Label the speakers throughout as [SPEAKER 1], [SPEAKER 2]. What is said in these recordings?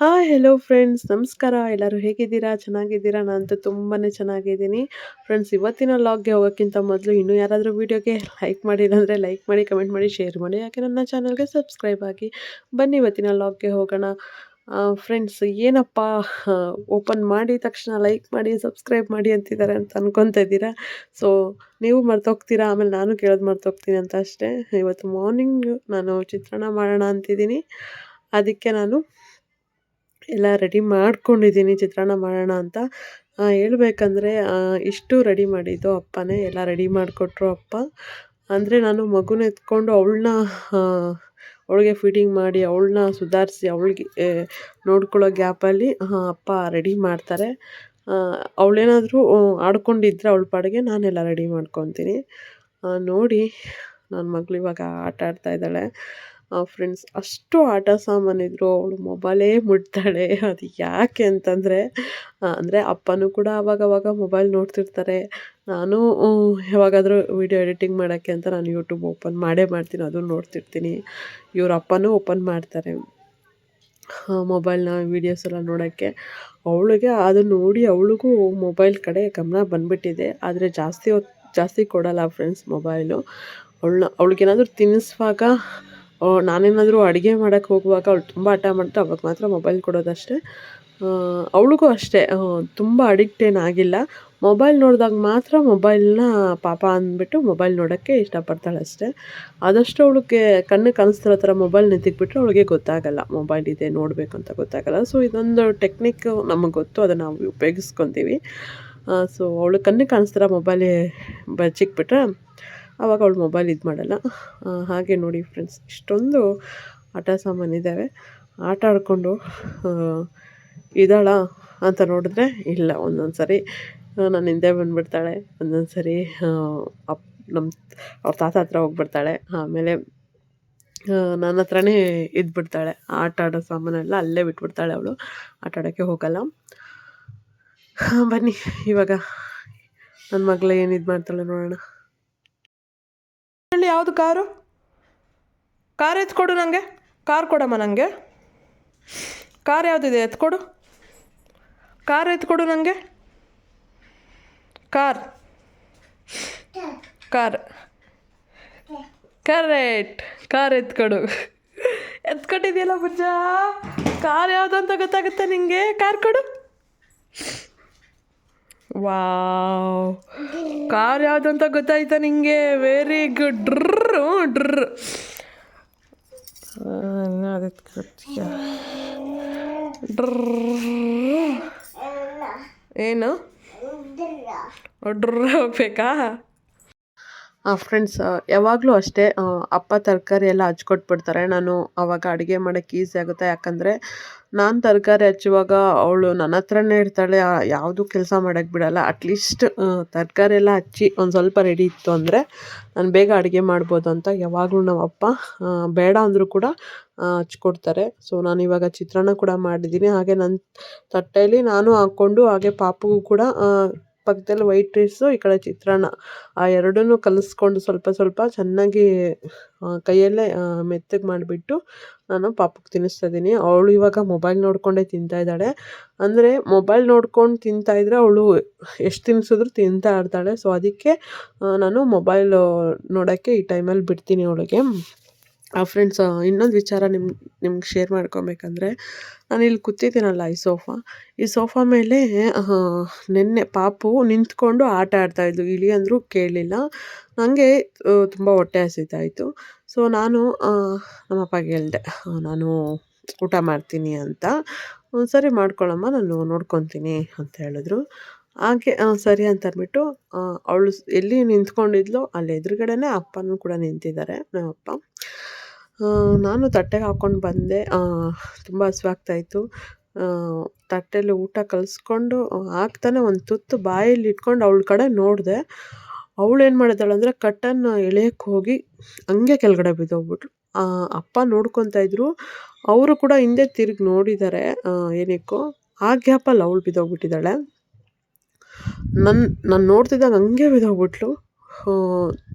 [SPEAKER 1] Hi hello friends ನಮಸ್ಕಾರ. ಎಲ್ಲರೂ ಹೇಗಿದ್ದೀರಾ? ಚೆನ್ನಾಗಿದ್ದೀರಾ? ನಾನಂತೂ ತುಂಬಾ ಚೆನ್ನಾಗಿದ್ದೀನಿ. ಫ್ರೆಂಡ್ಸ್ ಇವತ್ತಿನ ಲಾಗ್ಗೆ ಹೋಗೋಕ್ಕಿಂತ ಮೊದಲು ಇನ್ನೂ ಯಾರಾದರೂ ವೀಡಿಯೋಗೆ ಲೈಕ್ ಮಾಡಿಲ್ಲ ಲೈಕ್ ಮಾಡಿ ಕಮೆಂಟ್ ಮಾಡಿ ಶೇರ್ ಮಾಡಿ. ಯಾಕೆ ನನ್ನ ಚಾನಲ್ಗೆ ಸಬ್ಸ್ಕ್ರೈಬ್ ಆಗಿ ಬನ್ನಿ. ಇವತ್ತಿನ ಲಾಗ್ಗೆ ಹೋಗೋಣ. ಫ್ರೆಂಡ್ಸ್ ಏನಪ್ಪ? ಓಪನ್ ಮಾಡಿದ ತಕ್ಷಣ ಲೈಕ್ ಮಾಡಿ ಸಬ್ಸ್ಕ್ರೈಬ್ ಮಾಡಿ ಅಂತಿದ್ದಾರೆ ಅಂತ ಅನ್ಕೊತಾ ಇದ್ದೀರಾ? ಸೊ ನೀವು ಮರ್ತೋಗ್ತೀರಾ? ಆಮೇಲೆ ನಾನು ಕೇಳೋದು ಮರ್ತೋಗ್ತೀನಿ ಅಂತ ಅಷ್ಟೇ. ಇವತ್ತು ಮಾರ್ನಿಂಗ್ ನಾನು ಚಿತ್ರಣ ಮಾಡೋಣ ಅಂತಿದ್ದೀನಿ. ಅದಕ್ಕೆ ನಾನು ಎಲ್ಲ ರೆಡಿ ಮಾಡ್ಕೊಂಡಿದ್ದೀನಿ ಚಿತ್ರಾನ್ನ ಮಾಡೋಣ ಅಂತ. ಹೇಳ್ಬೇಕಂದ್ರೆ ಇಷ್ಟು ರೆಡಿ ಮಾಡಿದ್ದು ಅಪ್ಪನೇ. ಎಲ್ಲ ರೆಡಿ ಮಾಡಿಕೊಟ್ರು ಅಪ್ಪ. ಅಂದರೆ ನಾನು ಮಗುನ ಎತ್ಕೊಂಡು ಅವಳನ್ನ ಅವಳಿಗೆ ಫೀಡಿಂಗ್ ಮಾಡಿ, ಅವಳನ್ನ ಸುಧಾರಿಸಿ, ಅವಳಿಗೆ ನೋಡ್ಕೊಳ್ಳೋ ಗ್ಯಾಪಲ್ಲಿ ಅಪ್ಪ ರೆಡಿ ಮಾಡ್ತಾರೆ. ಅವಳೇನಾದರೂ ಆಡ್ಕೊಂಡಿದ್ರೆ ಅವಳ ಪಾಡಿಗೆ ನಾನೆಲ್ಲ ರೆಡಿ ಮಾಡ್ಕೊತೀನಿ. ನೋಡಿ ನನ್ನ ಮಗಳು ಇವಾಗ ಆಟ ಆಡ್ತಾ ಇದ್ದಾಳೆ. ಫ್ರೆಂಡ್ಸ್ ಅಷ್ಟು ಆಟ ಸಾಮಾನಿದ್ರು ಅವಳು ಮೊಬೈಲೇ ಮುಟ್ತಾಳೆ. ಅದು ಯಾಕೆ ಅಂತಂದರೆ ಅಂದರೆ ಅಪ್ಪನೂ ಕೂಡ ಅವಾಗವಾಗ ಮೊಬೈಲ್ ನೋಡ್ತಿರ್ತಾರೆ. ನಾನು ಯಾವಾಗಾದರೂ ವೀಡಿಯೋ ಎಡಿಟಿಂಗ್ ಮಾಡೋಕ್ಕೆ ಅಂತ ನಾನು ಯೂಟ್ಯೂಬ್ ಓಪನ್ ಮಾಡೇ ಮಾಡ್ತೀನಿ ಅದನ್ನು ನೋಡ್ತಿರ್ತೀನಿ. ಇವ್ರ ಅಪ್ಪನೂ ಓಪನ್ ಮಾಡ್ತಾರೆ. ಮೊಬೈಲ್ನ ವೀಡಿಯೋಸ್ ಎಲ್ಲ ನೋಡೋಕ್ಕೆ. ಅವಳಿಗೆ ಅದನ್ನು ನೋಡಿ ಅವಳಿಗೂ ಮೊಬೈಲ್ ಕಡೆ ಗಮನ ಬಂದುಬಿಟ್ಟಿದೆ. ಆದರೆ ಜಾಸ್ತಿ ಜಾಸ್ತಿ ಕೊಡಲ್ಲ ಫ್ರೆಂಡ್ಸ್ ಮೊಬೈಲು ಅವಳನ್ನ ಅವಳಿಗೇನಾದರೂ ತಿನ್ನಿಸುವಾಗ ನಾನೇನಾದರೂ ಅಡುಗೆ ಮಾಡೋಕ್ಕೆ ಹೋಗುವಾಗ ಅವಳು ತುಂಬ ಹಠ ಮಾಡ್ತಾ ಅವಾಗ ಮಾತ್ರ ಮೊಬೈಲ್ ಕೊಡೋದಷ್ಟೇ. ಅವಳಿಗೂ ಅಷ್ಟೇ. ತುಂಬ ಅಡಿಕ್ಟ್ ಏನಾಗಿಲ್ಲ ಮೊಬೈಲ್ ನೋಡಿದಾಗ ಮಾತ್ರ ಮೊಬೈಲ್ನ ಪಾಪ ಅಂದ್ಬಿಟ್ಟು ಮೊಬೈಲ್ ನೋಡೋಕ್ಕೆ ಇಷ್ಟಪಡ್ತಾಳೆ ಅಷ್ಟೇ. ಆದಷ್ಟು ಅವಳಿಗೆ ಕಣ್ಣು ಕಾಣಿಸ್ತಿರೋ ಥರ ಮೊಬೈಲ್ ನಿಂತಿಕ್ಬಿಟ್ರೆ ಅವಳಿಗೆ ಗೊತ್ತಾಗಲ್ಲ ಮೊಬೈಲ್ ಇದೆ ನೋಡಬೇಕು ಅಂತ ಗೊತ್ತಾಗಲ್ಲ. ಸೊ ಇದೊಂದು ಟೆಕ್ನಿಕ್ ನಮಗೆ ಗೊತ್ತು, ಅದನ್ನು ನಾವು ಉಪಯೋಗಿಸ್ಕೊತೀವಿ. ಸೊ ಅವಳು ಕಣ್ಣು ಕಾಣಿಸ್ತಿರೋ ಮೊಬೈಲೇ ಬಚ್ಚಿಕ್ಬಿಟ್ರೆ ಆವಾಗ ಅವಳು ಮೊಬೈಲ್ ಇದು ಮಾಡಲ್ಲ. ಹಾಗೆ ನೋಡಿ ಫ್ರೆಂಡ್ಸ್ ಇಷ್ಟೊಂದು ಆಟ ಸಾಮಾನಿದ್ದಾವೆ ಆಟ ಆಡಿಕೊಂಡು ಇದ್ದಾಳ ಅಂತ ನೋಡಿದ್ರೆ ಇಲ್ಲ ಒಂದೊಂದು ಸರಿ ನನ್ನ ಹಿಂದೆ ಬಂದುಬಿಡ್ತಾಳೆ ಒಂದೊಂದು ಸರಿ ಅಪ್ ನಮ್ಮ ಅವ್ರ ತಾತ ಹತ್ರ ಹೋಗ್ಬಿಡ್ತಾಳೆ. ಆಮೇಲೆ ನನ್ನ ಹತ್ರನೇ ಇದ್ಬಿಡ್ತಾಳೆ. ಆಟ ಆಡೋ ಸಾಮಾನೆಲ್ಲ ಅಲ್ಲೇ ಬಿಟ್ಬಿಡ್ತಾಳೆ ಅವಳು. ಆಟ ಆಡೋಕ್ಕೆ ಹೋಗಲ್ಲ. ಬನ್ನಿ, ಇವಾಗ. ನನ್ನ ಮಗಳು ಏನು ಇದು ಮಾಡ್ತಾಳೆ ನೋಡೋಣ.
[SPEAKER 2] ಹೇಳಿ ಯಾವುದು ಕಾರು? ಕಾರ್ ಎತ್ಕೊಡು ನನಗೆ ಕಾರ್ ಕೊಡಮ್ಮ ನನಗೆ ಕಾರ್ ಯಾವುದಿದೆ, ಎತ್ಕೊಡು. ಕಾರ್ ಎತ್ಕೊಡು ನನಗೆ ಕಾರ್. ಕಾರ್. ಕರೆಕ್ಟ್. ಕಾರ್ ಎತ್ಕೊಡು. ಎತ್ಕೊಟ್ಟಿದೆಯಲ್ಲ ಬುಜ್ಜ ಕಾರ್ ಯಾವುದು ಅಂತ ಗೊತ್ತಾಗುತ್ತೆ ನಿಂಗೆ? ಕಾರ್ ಕೊಡು. ವಾವ್. ಕಾರ್ ಯಾವುದು ಅಂತ ಗೊತ್ತಾಯ್ತಾ ನಿಂಗೆ? ವೆರಿ ಗುಡ್ ಡ್ರ್ ಡ್ರ್ ಡ್ರ್ ಏನು? ಡ್ರ್ ಹೋಗ್ಬೇಕಾ?
[SPEAKER 1] ಫ್ರೆಂಡ್ಸ್ ಯಾವಾಗಲೂ ಅಷ್ಟೇ ಅಪ್ಪ ತರಕಾರಿ ಎಲ್ಲ ಹಚ್ಕೊಟ್ಬಿಡ್ತಾರೆ. ನಾನು ಅವಾಗ ಅಡುಗೆ ಮಾಡೋಕ್ಕೆ ಈಸಿ ಆಗುತ್ತೆ. ಯಾಕಂದರೆ ನಾನು ತರಕಾರಿ ಹಚ್ಚುವಾಗ ಅವಳು ನನ್ನ ಹತ್ರನೇ ಇರ್ತಾಳೆ ಯಾವುದೂ ಕೆಲಸ ಮಾಡೋಕ್ಕೆ ಬಿಡಲ್ಲ. ಅಟ್ಲೀಸ್ಟ್ ತರಕಾರಿ ಎಲ್ಲ ಹಚ್ಚಿ ಒಂದು ಸ್ವಲ್ಪ ರೆಡಿ ಇತ್ತು ಅಂದರೆ ನಾನು ಬೇಗ ಅಡುಗೆ ಮಾಡ್ಬೋದು ಅಂತ ಯಾವಾಗಲೂ ನಮ್ಮ ಅಪ್ಪ ಬೇಡ ಅಂದರೂ ಕೂಡ ಹಚ್ಕೊಡ್ತಾರೆ. ಸೊ ನಾನು ಇವಾಗ ಚಿತ್ರಾನ್ನ ಕೂಡ ಮಾಡಿದ್ದೀನಿ. ಹಾಗೆ ನನ್ನ ತಟ್ಟೆಯಲ್ಲಿ ನಾನು ಹಾಕ್ಕೊಂಡು ಹಾಗೆ ಪಾಪುಗೂ ಕೂಡ ಪಕ್ಕದಲ್ಲಿ ವೈಟ್ ರೈಸು ಈ ಕಡೆ ಚಿತ್ರಾನ್ನ. ಆ ಎರಡನ್ನೂ ಕಲಿಸ್ಕೊಂಡು ಸ್ವಲ್ಪ ಸ್ವಲ್ಪ ಚೆನ್ನಾಗಿ ಕೈಯಲ್ಲೇ ಮೆತ್ತಗೆ ಮಾಡಿಬಿಟ್ಟು ನಾನು ಪಾಪಕ್ಕೆ ತಿನ್ನಿಸ್ತಾ ಇದ್ದೀನಿ ಅವಳು ಇವಾಗ ಮೊಬೈಲ್ ನೋಡಿಕೊಂಡೇ ತಿಂತಾ ಇದ್ದಾಳೆ. ಅಂದರೆ ಮೊಬೈಲ್ ನೋಡ್ಕೊಂಡು ತಿಂತಾ ಇದ್ದರೆ ಅವಳು ಎಷ್ಟು ತಿನ್ನಿಸಿದ್ರು ತಿಂತಾ ಇರ್ತಾಳೆ. ಸೊ ಅದಕ್ಕೆ ನಾನು ಮೊಬೈಲು ನೋಡೋಕ್ಕೆ ಈ ಟೈಮಲ್ಲಿ ಬಿಡ್ತೀನಿ ಅವಳಿಗೆ. ಫ್ರೆಂಡ್ಸ್ ಇನ್ನೊಂದು ವಿಚಾರ ನಿಮ್ಮ ನಿಮ್ಗೆ ಶೇರ್ ಮಾಡ್ಕೊಬೇಕಂದ್ರೆ, ನಾನು ಇಲ್ಲಿ ಕೂತಿದ್ದೀನಲ್ಲ ಈ ಸೋಫಾ ಈ ಸೋಫಾ ಮೇಲೆ ನಿನ್ನೆ ಪಾಪು ನಿಂತ್ಕೊಂಡು ಆಟ ಆಡ್ತಾಯಿದ್ಲು ಇಳಿ ಅಂದರೂ ಕೇಳಲಿಲ್ಲ ನನಗೆ ತುಂಬ ಹೊಟ್ಟೆ ಹಸಿತಾಯಿತು. ಸೊ ನಾನು ನಮ್ಮ ಅಪ್ಪಗೆ ಹೇಳಿದೆ ನಾನು ಊಟ ಮಾಡ್ತೀನಿ ಅಂತ. ಸರಿ ಮಾಡ್ಕೊಳ್ಳಮ್ಮ ನಾನು ನೋಡ್ಕೊತೀನಿ ಅಂತ ಹೇಳಿದ್ರು. ಹಾಗೆ ಸರಿ ಅಂತ ಅಂದ್ಬಿಟ್ಟು ಅವಳು ಎಲ್ಲಿ ನಿಂತ್ಕೊಂಡಿದ್ಲು, ಅಲ್ಲಿ ಎದುರುಗಡೆನೇ ಅಪ್ಪನೂ ಕೂಡ ನಿಂತಿದ್ದಾರೆ, ನಮ್ಮಪ್ಪ. ನಾನು ತಟ್ಟೆಗೆ ಹಾಕ್ಕೊಂಡು ಬಂದೆ. ತುಂಬ ಹಸಿವಾಗ್ತಾಯಿತ್ತು. ತಟ್ಟೆಲಿ ಊಟ ಕಲಿಸ್ಕೊಂಡು ಹಾಕ್ತಾನೆ ಒಂದು ತುತ್ತು ಬಾಯಲ್ಲಿ ಇಟ್ಕೊಂಡು ಅವಳ ಕಡೆ ನೋಡಿದೆ. ಅವಳು ಏನು ಮಾಡಿದ್ದಾಳೆ ಅಂದರೆ ಕಟ್ಟನ್ನು ಎಳೆಯಕ್ಕೆ ಹೋಗಿ ಹಂಗೆ ಕೆಳಗಡೆ ಬಿದ್ದೋಗ್ಬಿಟ್ಳು ಅಪ್ಪ ನೋಡ್ಕೊತಾ ಇದ್ರು. ಅವರು ಕೂಡ ಹಿಂದೆ ತಿರುಗಿ ನೋಡಿದ್ದಾರೆ ಏನಕ್ಕೋ ಆ ಗ್ಯಾಪಲ್ಲಿ ಅವಳು ಬಿದ್ದೋಗ್ಬಿಟ್ಟಿದ್ದಾಳೆ. ನನ್ನ ನಾನು ನೋಡ್ತಿದ್ದಾಗ ಹಂಗೆ ಬಿದ್ದೋಗ್ಬಿಟ್ಲು.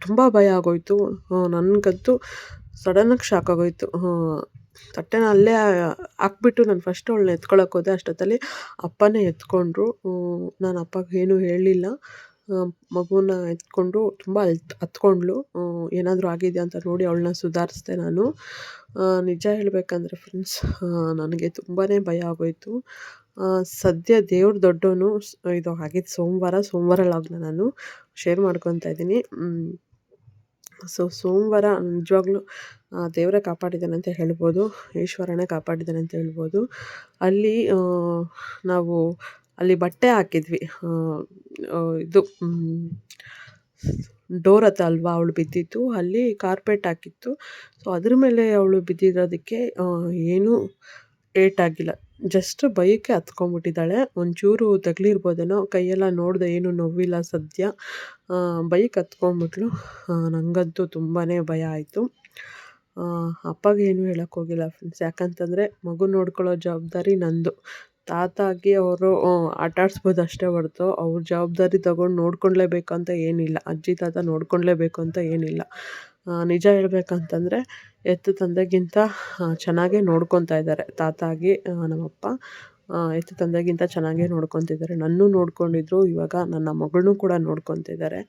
[SPEAKER 1] ತುಂಬ ಭಯ ಆಗೋಯಿತು. ನನಗಂತೂ ಸಡನ್ನಾಗಿ ಶಾಕ್ ಆಗೋಯಿತು. ತಟ್ಟೆನ ಅಲ್ಲೇ ಹಾಕ್ಬಿಟ್ಟು ನಾನು ಫಸ್ಟ್ ಅವ್ಳನ್ನ ಎತ್ಕೊಳಕ್ಕೆ ಹೋದೆ. ಅಷ್ಟೊತ್ತಲ್ಲಿ ಅಪ್ಪನೇ ಎತ್ಕೊಂಡ್ರು. ನಾನು ಅಪ್ಪಗೆ ಏನೂ ಹೇಳಲಿಲ್ಲ ಮಗುನ ಎತ್ಕೊಂಡು ತುಂಬ ಅಲ್ ಹತ್ಕೊಂಡ್ಳು. ಏನಾದರೂ ಆಗಿದೆಯಾ ಅಂತ ನೋಡಿ ಅವಳನ್ನ ಸುಧಾರಿಸ್ದೆ ನಾನು. ನಿಜ ಹೇಳಬೇಕಂದ್ರೆ ಫ್ರೆಂಡ್ಸ್ ನನಗೆ ತುಂಬಾ ಭಯ ಆಗೋಯಿತು. ಸದ್ಯ ದೇವ್ರ ದೊಡ್ಡವನು ಇದು ಆಗಿದ್ದು ಸೋಮವಾರ ಸೋಮವಾರ ಲಾಗ್ನ ನಾನು? ಶೇರ್ ಮಾಡ್ಕೊತಾ ಇದ್ದೀನಿ. ಸೊ ಸೋಮವಾರ ನಿಜವಾಗ್ಲೂ ದೇವರೇ ಕಾಪಾಡಿದ್ದಾನೆ ಅಂತ ಹೇಳ್ಬೋದು, ಈಶ್ವರನೇ ಕಾಪಾಡಿದ್ದಾನೆ ಅಂತ ಹೇಳ್ಬೋದು. ಅಲ್ಲಿ ನಾವು ಅಲ್ಲಿ ಬಟ್ಟೆ ಹಾಕಿದ್ವಿ ಇದು ಡೋರ್ ಹತ್ರ ಅಲ್ವಾ ಅವಳು ಬಿದ್ದಿತ್ತು ಅಲ್ಲಿ ಕಾರ್ಪೆಟ್ ಹಾಕಿತ್ತು. ಸೊ ಅದ್ರ ಮೇಲೆ ಅವಳು ಬಿದ್ದಿರೋದಕ್ಕೆ ಏನೂ ಏಟಾಗಿಲ್ಲ ಜಸ್ಟ್ ಬೈಕೆ ಹತ್ಕೊಂಡ್ಬಿಟ್ಟಿದ್ದಾಳೆ. ಒಂಚೂರು ತಗಲಿರ್ಬೋದೇನೋ, ಕೈಯೆಲ್ಲ ನೋಡಿದೆ ಏನು ನೋವಿಲ್ಲ ಸದ್ಯ. ಬೈಕ್ ಹತ್ಕೊಂಡ್ಬಿಟ್ಲು. ನನಗಂತೂ ತುಂಬಾ ಭಯ ಆಯಿತು. ಅಪ್ಪಗೆ ಏನೂ ಹೇಳಕ್ಕೆ ಹೋಗಿಲ್ಲ ಫ್ರೆಂಡ್ಸ್ ಯಾಕಂತಂದರೆ ಮಗು ನೋಡ್ಕೊಳ್ಳೋ ಜವಾಬ್ದಾರಿ ನಂದು. ತಾತ ಆಗಿ ಅವರು ಆಟಾಡಿಸ್ಬೋದು ಅಷ್ಟೇ ಹೊರತು. ಅವ್ರ ಜವಾಬ್ದಾರಿ ತಗೊಂಡು ನೋಡ್ಕೊಳ್ಲೇಬೇಕು ಅಂತ ಏನಿಲ್ಲ. ಅಜ್ಜಿ, ತಾತ ನೋಡ್ಕೊಳ್ಲೇಬೇಕು ಅಂತ ಏನಿಲ್ಲ. ನಿಜ ಹೇಳ್ಬೇಕಂತಂದರೆ ಎತ್ತು ತಂದೆಗಿಂತ ಚೆನ್ನಾಗೇ ನೋಡ್ಕೊತಾ ಇದ್ದಾರೆ. ತಾತ ಆಗಿ ನಮ್ಮಪ್ಪ ಆ, ಎತ್ತು ತಂದೆಗಿಂತ ಚೆನ್ನಾಗೇ ನೋಡ್ಕೊತಿದ್ದಾರೆ. ನನ್ನೂ ನೋಡ್ಕೊಂಡಿದ್ರು ಇವಾಗ ನನ್ನ ಮಗಳನ್ನೂ ಕೂಡ ನೋಡ್ಕೊತಿದ್ದಾರೆ.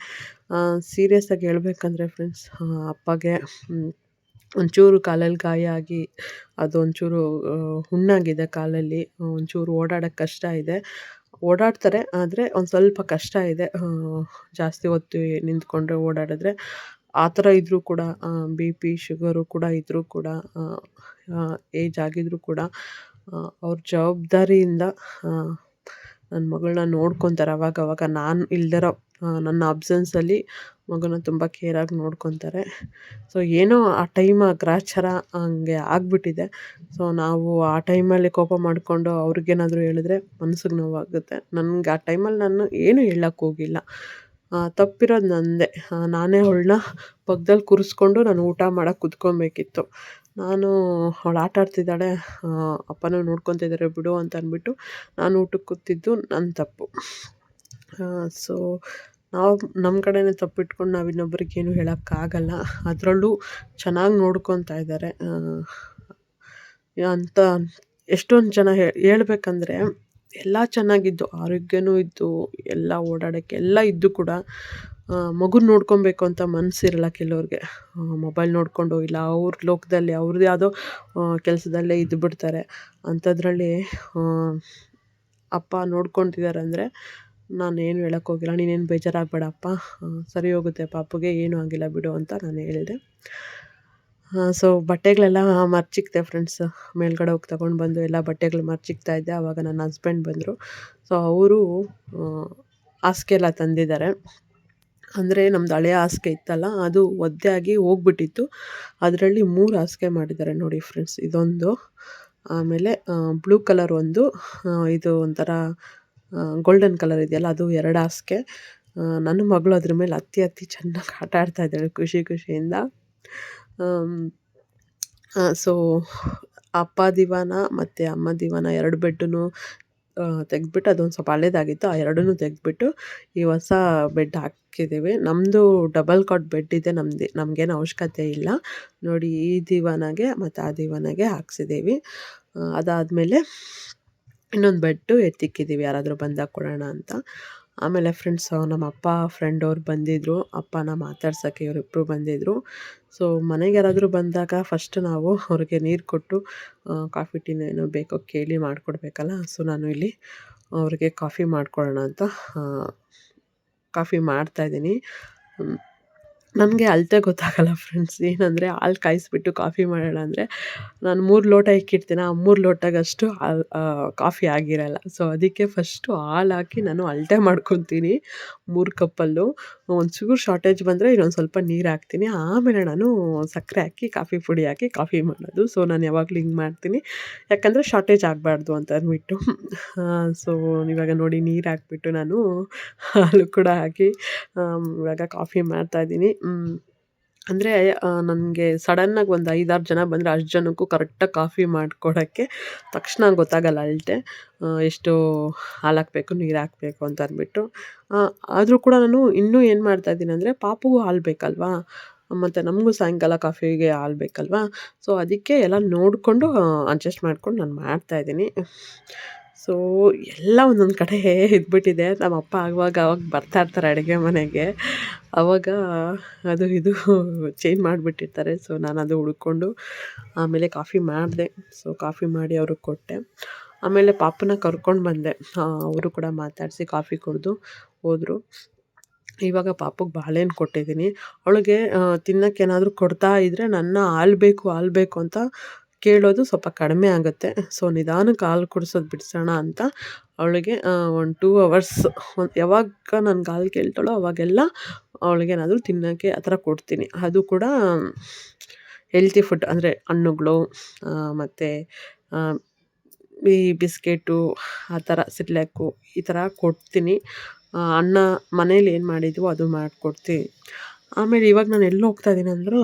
[SPEAKER 1] ಸೀರಿಯಸ್ಸಾಗಿ ಹೇಳ್ಬೇಕಂದ್ರೆ ಫ್ರೆಂಡ್ಸ್ ಅಪ್ಪಗೆ ಒಂಚೂರು ಕಾಲಲ್ಲಿ ಗಾಯ ಆಗಿ ಅದು ಒಂಚೂರು ಹುಣ್ಣಾಗಿದೆ ಕಾಲಲ್ಲಿ ಒಂಚೂರು ಓಡಾಡೋಕ್ಕೆ ಕಷ್ಟ ಇದೆ. ಓಡಾಡ್ತಾರೆ ಆದರೆ ಒಂದು ಸ್ವಲ್ಪ ಕಷ್ಟ ಇದೆ. ಜಾಸ್ತಿ ಹೊತ್ತು ನಿಂತ್ಕೊಂಡ್ರೆ ಓಡಾಡಿದ್ರೆ. ಆ ಥರ ಇದ್ದರೂ ಕೂಡ ಬಿ ಪಿ ಶುಗರು ಕೂಡ ಇದ್ದರೂ ಕೂಡ ಏಜ್ ಆಗಿದ್ದರೂ ಕೂಡ ಅವ್ರ ಜವಾಬ್ದಾರಿಯಿಂದ ನನ್ನ ಮಗಳನ್ನ ನೋಡ್ಕೊತಾರೆ. ಅವಾಗ ಅವಾಗ ನಾನು ಇಲ್ದಿರೋ ನನ್ನ ಅಬ್ಸೆನ್ಸಲ್ಲಿ ಮಗುನ ತುಂಬ ಕೇರಾಗಿ ನೋಡ್ಕೊತಾರೆ. ಸೊ ಏನೋ ಆ ಟೈಮ್ ಗ್ರಾಚಾರ ಹಂಗೆ ಆಗಿಬಿಟ್ಟಿದೆ. ಸೊ ನಾವು ಆ ಟೈಮಲ್ಲಿ ಕೋಪ ಮಾಡಿಕೊಂಡು ಅವ್ರಿಗೇನಾದರೂ ಹೇಳಿದ್ರೆ ಮನ್ಸಿಗೆ ನೋವಾಗುತ್ತೆ. ನನಗೆ ಆ ಟೈಮಲ್ಲಿ ನಾನು ಏನೂ ಹೇಳಕ್ಕೆ ಹೋಗಿಲ್ಲ. ಆ, ತಪ್ಪಿರೋದು ನನ್ನದೇ ನಾನೇ ಅವಳನ್ನ ಪಕ್ಕದಲ್ಲಿ ಕೂರಿಸ್ಕೊಂಡು ನಾನು ಊಟ ಮಾಡಕ್ಕೆ ಕುತ್ಕೊಬೇಕಿತ್ತು. ನಾನು ಅವಳು ಆಟ ಆಡ್ತಿದ್ದಾಳೆ ಅಪ್ಪನೂ ನೋಡ್ಕೊತಿದ್ದಾರೆ ಬಿಡು ಅಂತ ಅಂದ್ಬಿಟ್ಟು ನಾನು ಊಟಕ್ಕೆ ಕೂತಿದ್ದು ನನ್ನ ತಪ್ಪು. ಸೊ, ನಾವು ನಮ್ಮ ಕಡೆಯೇ ತಪ್ಪಿಟ್ಕೊಂಡು ನಾವು ಇನ್ನೊಬ್ಬರಿಗೆ ಏನು ಹೇಳೋಕ್ಕಾಗಲ್ಲ. ಅದರಲ್ಲೂ ಚೆನ್ನಾಗಿ ನೋಡ್ಕೊತಾ ಇದ್ದಾರೆ ಅಂತ ಎಷ್ಟೊಂದು ಜನ ಹೇಳ್ಬೇಕಂದ್ರೆ ಎಲ್ಲ ಚೆನ್ನಾಗಿದ್ದು, ಆರೋಗ್ಯನೂ ಇದ್ದು, ಎಲ್ಲ ಓಡಾಡೋಕ್ಕೆ ಎಲ್ಲ ಇದ್ದು ಕೂಡ ಮಗು ನೋಡ್ಕೊಬೇಕು ಅಂತ ಮನಸ್ಸಿರಲ್ಲ ಕೆಲವ್ರಿಗೆ. ಮೊಬೈಲ್ ನೋಡಿಕೊಂಡು ಇಲ್ಲ, ಅವ್ರ ಲೋಕದಲ್ಲಿ ಅವ್ರದ್ದು ಯಾವುದೋ ಕೆಲಸದಲ್ಲೇ ಇದ್ದು ಬಿಡ್ತಾರೆ. ಅಂಥದ್ರಲ್ಲಿ ಅಪ್ಪ ನೋಡ್ಕೊತಿದ್ದಾರೆ ಅಂದರೆ, ನಾನು ಏನು ಹೇಳಕ್ಕೆ ಹೋಗಿಲ್ಲ ನೀನೇನು ಬೇಜಾರಾಗಬೇಡಪ್ಪ. ಸರಿ ಹೋಗುತ್ತೆ, ಪಾಪುಗೆ ಏನೂ ಆಗಿಲ್ಲ ಬಿಡು ಅಂತ ನಾನು ಹೇಳಿದೆ. ಸೊ ಬಟ್ಟೆಗಳೆಲ್ಲ ಮರ್ಚಿಕ್ತೆ ಫ್ರೆಂಡ್ಸ್ ಮೇಲ್ಗಡೆ ಹೋಗಿ ತಗೊಂಡು ಬಂದು ಎಲ್ಲ ಬಟ್ಟೆಗಳು ಮರ್ಚಿಕ್ತಾ ಇದ್ದೆ. ಆವಾಗ ನನ್ನ ಹಸ್ಬೆಂಡ್ ಬಂದರು. ಸೊ ಅವರು ಹಾಸಿಗೆ ಎಲ್ಲ ತಂದಿದ್ದಾರೆ. ಅಂದರೆ ನಮ್ದು ಹಳೆಯ ಹಾಸಿಗೆ ಇತ್ತಲ್ಲ, ಅದು ಒದ್ದೆ ಆಗಿ ಹೋಗ್ಬಿಟ್ಟಿತ್ತು. ಅದರಲ್ಲಿ ಮೂರು ಹಾಸಿಗೆ ಮಾಡಿದ್ದಾರೆ ನೋಡಿ ಫ್ರೆಂಡ್ಸ್ ಇದೊಂದು, ಆಮೇಲೆ ಬ್ಲೂ ಕಲರ್ ಒಂದು ಇದು ಒಂಥರ ಗೋಲ್ಡನ್ ಕಲರ್ ಇದೆಯಲ್ಲ, ಅದು ಎರಡು ಹಾಸಿಗೆ. ನನ್ನ ಮಗಳು ಅದ್ರ ಮೇಲೆ ಹತ್ತಿ ಹತ್ತಿ ಚೆನ್ನಾಗಿ ಆಟ ಆಡ್ತಾ ಇದ್ದಾಳೆ ಖುಷಿ ಖುಷಿಯಿಂದ. ಸೊ, ಅಪ್ಪ ದಿವಾನ ಮತ್ತು ಅಮ್ಮ ದಿವಾನ ಎರಡು ಬೆಡ್ಡೂ ತೆಗೆದ್ಬಿಟ್ಟು ಅದೊಂದು ಸ್ವಲ್ಪ ಹಳೇದಾಗಿತ್ತು. ಆ ಎರಡನ್ನೂ ತೆಗೆದ್ಬಿಟ್ಟು ಈ ಹೊಸ ಬೆಡ್ ಹಾಕಿದ್ದೀವಿ. ನಮ್ಮದು ಡಬಲ್ ಕಾಟ್ ಬೆಡ್ ಇದೆ. ನಮ್ಮದು ನಮಗೇನು ಅವಶ್ಯಕತೆ ಇಲ್ಲ. ನೋಡಿ, ಈ ದಿವಾನಾಗೆ ಮತ್ತು ಆ ದಿವಾನಾಗೆ ಹಾಕ್ಸಿದ್ದೀವಿ. ಅದಾದಮೇಲೆ ಇನ್ನೊಂದು ಬೆಡ್ಡು ಎತ್ತಿಕ್ಕಿದ್ದೀವಿ. ಯಾರಾದರೂ ಬಂದಾಗ ಕೊಡೋಣ ಅಂತ. ಆಮೇಲೆ ಫ್ರೆಂಡ್ಸ್ ನಮ್ಮ ಅಪ್ಪ ಫ್ರೆಂಡ್ ಅವ್ರು ಬಂದಿದ್ದರು ಅಪ್ಪನ ಮಾತಾಡ್ಸೋಕ್ಕೆ ಇವರಿಬ್ಬರು ಬಂದಿದ್ದರು ಸೊ ಮನೆಗೆ ಯಾರಾದರೂ ಬಂದಾಗ ಫಸ್ಟ್ ನಾವು ಅವ್ರಿಗೆ ನೀರು ಕೊಟ್ಟು ಕಾಫಿ ಟೀನ ಏನೋ ಬೇಕೋ ಕೇಳಿ ಮಾಡಿಕೊಡ್ಬೇಕಲ್ಲ? ಸೊ ನಾನು ಇಲ್ಲಿ ಅವ್ರಿಗೆ ಕಾಫಿ ಮಾಡ್ಕೊಳ್ಳೋಣ ಅಂತ ಕಾಫಿ ಮಾಡ್ತಾಯಿದ್ದೀನಿ ನನಗೆ ಅಳತೆ ಗೊತ್ತಾಗಲ್ಲ ಫ್ರೆಂಡ್ಸ್ ಏನಂದರೆ ಹಾಲು ಕಾಯಿಸ್ಬಿಟ್ಟು ಕಾಫಿ ಮಾಡೋಣ ಅಂದರೆ ನಾನು ಮೂರು ಲೋಟ ಇಕ್ಕಿರ್ತೀನಿ ಆ ಮೂರು ಲೋಟಗಷ್ಟು ಕಾಫಿ ಆಗಿರಲ್ಲ. ಸೊ ಅದಕ್ಕೆ ಫಸ್ಟು ಹಾಲು ಹಾಕಿ ನಾನು ಅಳತೆ ಮಾಡ್ಕೊತೀನಿ ಮೂರು ಕಪ್ಪಲ್ಲೂ. ಒಂಚೂರು ಶಾರ್ಟೇಜ್ ಬಂದರೆ ಇನ್ನೊಂದು ಸ್ವಲ್ಪ ನೀರು ಹಾಕ್ತೀನಿ. ಆಮೇಲೆ ನಾನು ಸಕ್ಕರೆ ಹಾಕಿ ಕಾಫಿ ಪುಡಿ ಹಾಕಿ ಕಾಫಿ ಮಾಡೋದು. ಸೊ ನಾನು ಯಾವಾಗಲೂ ಹಿಂಗೆ ಮಾಡ್ತೀನಿ. ಯಾಕಂದರೆ ಶಾರ್ಟೇಜ್ ಆಗಬಾರ್ದು ಅಂತ ಅಂದ್ಬಿಟ್ಟು ಸೊ ಇವಾಗ ನೋಡಿ ನೀರು ಹಾಕ್ಬಿಟ್ಟು ನಾನು ಹಾಲು ಕೂಡ ಹಾಕಿ ಇವಾಗ ಕಾಫಿ ಮಾಡ್ತಾಯಿದ್ದೀನಿ ಅಂದರೆ ನನಗೆ ಸಡನ್ನಾಗಿ ಒಂದು ಐದಾರು ಜನ ಬಂದರೆ ಅಷ್ಟು ಜನಕ್ಕೂ ಕರೆಕ್ಟಾಗಿ ಕಾಫಿ ಮಾಡಿಕೊಡೋಕ್ಕೆ ತಕ್ಷಣ ಗೊತ್ತಾಗಲ್ಲ ಅಳತೆ ಎಷ್ಟು ಹಾಲು ಹಾಕಬೇಕು ನೀರು ಹಾಕಬೇಕು ಅಂತ ಅಂದ್ಬಿಟ್ಟು. ಆದರೂ ಕೂಡ ನಾನು ಇನ್ನೂ ಏನು ಮಾಡ್ತಾಯಿದ್ದೀನಿ ಅಂದರೆ, ಪಾಪುಗೂ ಹಾಲು ಬೇಕಲ್ವಾ? ಮತ್ತು ನಮಗೂ ಸಾಯಂಕಾಲ ಕಾಫಿಗೆ ಹಾಲು ಬೇಕಲ್ವಾ? ಸೊ ಅದಕ್ಕೆ ಎಲ್ಲ ನೋಡಿಕೊಂಡು ಅಡ್ಜಸ್ಟ್ ಮಾಡ್ಕೊಂಡು ನಾನು ಮಾಡ್ತಾಯಿದ್ದೀನಿ ಸೊ ಎಲ್ಲ ಒಂದೊಂದು ಕಡೆ ಇದ್ಬಿಟ್ಟಿದೆ. ನಮ್ಮ ಅಪ್ಪ ಆವಾಗ ಅವಾಗ ಬರ್ತಾಯಿರ್ತಾರೆ ಅಡುಗೆ ಮನೆಗೆ. ಅವಾಗ ಅದು ಇದು ಚೇಂಜ್ ಮಾಡಿಬಿಟ್ಟಿರ್ತಾರೆ. ಸೊ ನಾನು ಅದು ಹುಡ್ಕೊಂಡು ಆಮೇಲೆ ಕಾಫಿ ಮಾಡಿದೆ. ಸೊ ಕಾಫಿ ಮಾಡಿ ಅವ್ರಿಗೆ ಕೊಟ್ಟೆ. ಆಮೇಲೆ ಪಾಪನ ಕರ್ಕೊಂಡು ಬಂದೆ. ಅವರು ಕೂಡ ಮಾತಾಡಿಸಿ ಕಾಫಿ ಕುಡಿದು ಹೋದರು. ಇವಾಗ ಪಾಪಗೆ ಬಾಳೆಹಣ್ಣು ಕೊಟ್ಟಿದ್ದೀನಿ. ಅವಳಿಗೆ ತಿನ್ನೋಕ್ಕೇನಾದರೂ ಕೊಡ್ತಾ ಇದ್ದರೆ ನನ್ನ ಹಾಲು ಬೇಕು ಹಾಲು ಬೇಕು ಅಂತ ಕೇಳೋದು ಸ್ವಲ್ಪ ಕಡಿಮೆ ಆಗುತ್ತೆ. ಸೊ ನಿಧಾನಕ್ಕೆ ಹಾಲು ಕುಡ್ಸೋದು ಬಿಡಿಸೋಣ ಅಂತ ಅವಳಿಗೆ ಒಂದು ಟೂ ಅವರ್ಸ್ ಒಂದು, ಯಾವಾಗ ನಾನು ಹಾಲು ಕೇಳ್ತಾಳೋ ಅವಾಗೆಲ್ಲ ಅವಳಿಗೇನಾದರೂ ತಿನ್ನೋಕ್ಕೆ ಆ ಥರ ಕೊಡ್ತೀನಿ. ಅದು ಕೂಡ ಹೆಲ್ತಿ ಫುಡ್ ಅಂದರೆ ಹಣ್ಣುಗಳು ಮತ್ತು ಈ ಬಿಸ್ಕೆಟು, ಆ ಥರ ಸಿರ್ಲ್ಯಾಕು ಈ ಥರ ಕೊಡ್ತೀನಿ. ಅನ್ನ ಮನೇಲಿ ಏನು ಮಾಡಿದ್ವೋ ಅದು ಮಾಡಿಕೊಡ್ತೀನಿ. ಆಮೇಲೆ ಇವಾಗ ನಾನು ಎಲ್ಲಿ ಹೋಗ್ತಾ ಇದ್ದೀನಿ ಅಂದರೆ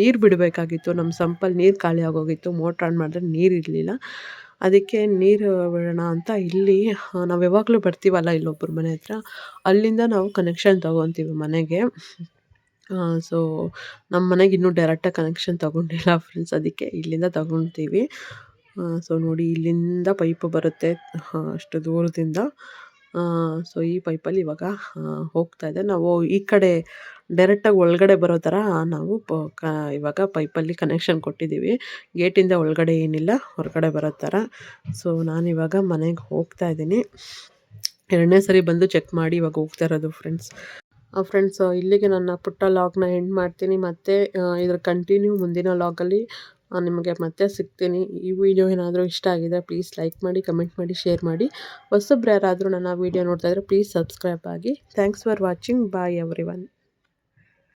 [SPEAKER 1] ನೀರು ಬಿಡಬೇಕಾಗಿತ್ತು. ನಮ್ಮ ಸಂಪಲ್ಲಿ ನೀರು ಖಾಲಿ ಆಗೋಗಿತ್ತು. ಮೋಟ್ರ್ ಆನ್ ಮಾಡಿದ್ರೆ ನೀರು ಇರಲಿಲ್ಲ. ಅದಕ್ಕೆ ನೀರು ಬಿಡೋಣ ಅಂತ ಇಲ್ಲಿ ನಾವು ಯಾವಾಗಲೂ ಬರ್ತೀವಲ್ಲ ಇಲ್ಲೊಬ್ರ ಮನೆ ಹತ್ರ, ಅಲ್ಲಿಂದ ನಾವು ಕನೆಕ್ಷನ್ ತೊಗೊತೀವಿ ಮನೆಗೆ. ಸೊ ನಮ್ಮ ಮನೆಗೆ ಇನ್ನೂ ಡೈರೆಕ್ಟಾಗಿ ಕನೆಕ್ಷನ್ ತೊಗೊಂಡಿಲ್ಲ ಫ್ರೆಂಡ್ಸ್ ಅದಕ್ಕೆ ಇಲ್ಲಿಂದ ತೊಗೊತೀವಿ. ಸೊ ನೋಡಿ, ಇಲ್ಲಿಂದ ಪೈಪು ಬರುತ್ತೆ ಅಷ್ಟು ದೂರದಿಂದ. ಸೊ ಈ ಪೈಪಲ್ಲಿ ಇವಾಗ ಹೋಗ್ತಾ ಇದೆ. ನಾವು ಈ ಕಡೆ ಡೈರೆಕ್ಟಾಗಿ ಒಳಗಡೆ ಬರೋ ಥರ ನಾವು ಪ ಕ ಇವಾಗ ಪೈಪಲ್ಲಿ ಕನೆಕ್ಷನ್ ಕೊಟ್ಟಿದ್ದೀವಿ. ಗೇಟಿಂದ ಒಳಗಡೆ ಏನಿಲ್ಲ, ಹೊರಗಡೆ ಬರೋ ಥರ. ಸೊ ನಾನಿವಾಗ ಮನೆಗೆ ಹೋಗ್ತಾ ಇದ್ದೀನಿ. ಎರಡನೇ ಸರಿ ಬಂದು ಚೆಕ್ ಮಾಡಿ ಇವಾಗ ಹೋಗ್ತಾ ಇರೋದು ಫ್ರೆಂಡ್ಸ್ ಫ್ರೆಂಡ್ಸ್ ಇಲ್ಲಿಗೆ ನನ್ನ ಪುಟ್ಟ ಲಾಗ್ನ ಎಂಡ್ ಮಾಡ್ತೀನಿ. ಮತ್ತು ಇದರ ಕಂಟಿನ್ಯೂ ಮುಂದಿನ ಲಾಗಲ್ಲಿ ನಿಮಗೆ ಮತ್ತೆ ಸಿಗ್ತೀನಿ. ಈ ವಿಡಿಯೋ ಏನಾದರೂ ಇಷ್ಟ ಆಗಿದೆ ಪ್ಲೀಸ್ ಲೈಕ್ ಮಾಡಿ ಕಮೆಂಟ್ ಮಾಡಿ ಶೇರ್ ಮಾಡಿ. ಹೊಸೊಬ್ರು ಯಾರಾದರೂ ನನ್ನ ವೀಡಿಯೋ ನೋಡ್ತಾ ಇದ್ದರೆ ಪ್ಲೀಸ್ ಸಬ್ಸ್ಕ್ರೈಬ್ ಆಗಿ. Thanks for watching bye everyone